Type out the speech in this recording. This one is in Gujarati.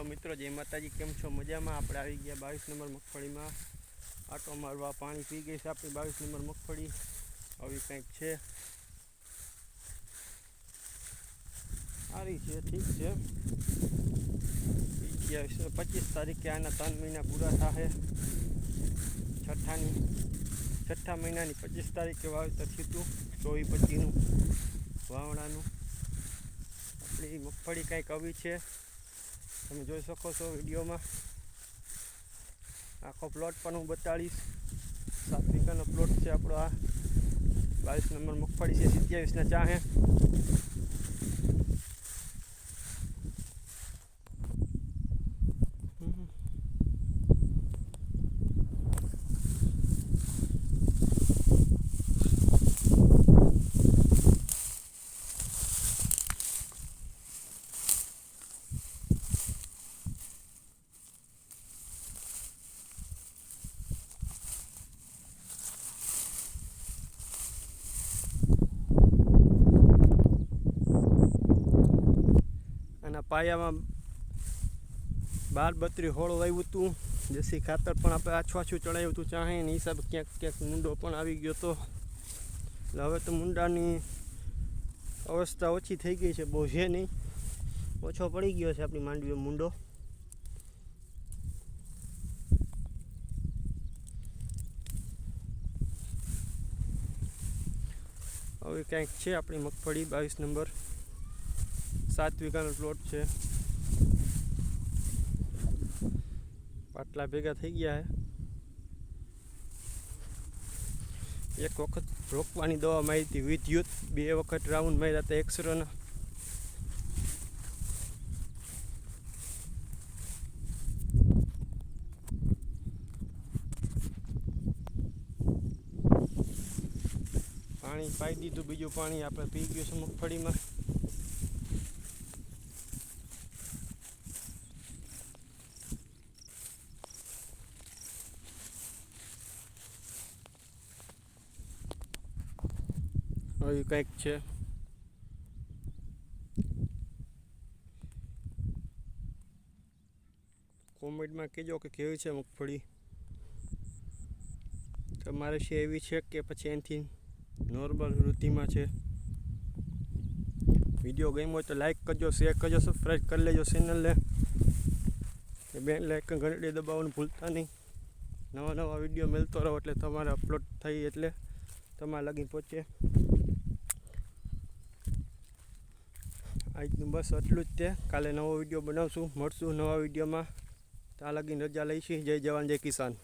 હલો મિત્રો, જય માતાજી, કેમ છો? મજામાં? આપણે આવી ગયા બાવીસ નંબર મગફળીમાં. આટો મારવા પાણી પી ગઈ છે આપણી બાવીસ નંબર મગફળી. આવી કંઈક છે. સારી છે, ઠીક છે. અગિયાવીસ પચીસ તારીખે આના ત્રણ મહિના પૂરા થશે છઠ્ઠાની, છઠ્ઠા મહિનાની પચીસ તારીખે વાવેતર થયું ચોવીસ પચીસનું વાવણાનું. આપણી મગફળી કંઈક આવી છે. તમે જોઈ શકો છો વિડીયોમાં. આખો પ્લોટ પણ હું બતાડીશ. સાત પ્લોટ છે આપણો આ. બાવીસ નંબર મગફળી છે, સિત્યાવીસના ચાહે. પાયામાં બાર બત્રી હોળ વાવ્યું હતું જેસી ખાતર પણ આપણે આછું આછું ચડાવ્યું હતું ચાહે એની હિસાબે ક્યાંક ક્યાંક મુંડો પણ આવી ગયો હતો એટલે હવે તો મુંડાની અવસ્થા ઓછી થઈ ગઈ છે, બહુ છે નહીં. ઓછો પડી ગયો છે આપણી માંડવીઓ મુંડો. હવે કંઈક છે આપણી મગફળી બાવીસ નંબર. સાત વીઘાનો પ્લોટ છે. પાટલા ભેગા થઈ ગયા છે એક વખત રોકવાની દવા મારી હતી, વિદ્યુત. બે વખત રાઉન્ડ માર્યા હતા એક્સરોના પાણી પાઈ દીધું, બીજું પાણી આપણે પી ગયું છે મગફળીમાં. આવી કંઈક છે. કોમેન્ટમાં કહેજો કે કેવી છે મગફળી? તમારે છે એવી છે કે પછી એનાથી નોર્મલ વૃત્તિમાં છે. વીડિયો ગમ્યો હોય તો લાઇક કરજો, શેર કરજો સબસ્ક્રાઈબ કરી લેજો ચેનલને. બેન લાઇક ઘંટડી દબાવવાનું ભૂલતા નહીં. નવા નવા વીડિયો મળતો રહો એટલે તમારે અપલોડ થઈ એટલે તમારા લગી પહોંચે. આજનું બસ એટલું જ તે. કાલે નવો વીડિયો બનાવશું. મળશું નવા વિડીયોમાં. ત્યાં લગીને રજા લઈશી. જય જવાન, જય કિસાન.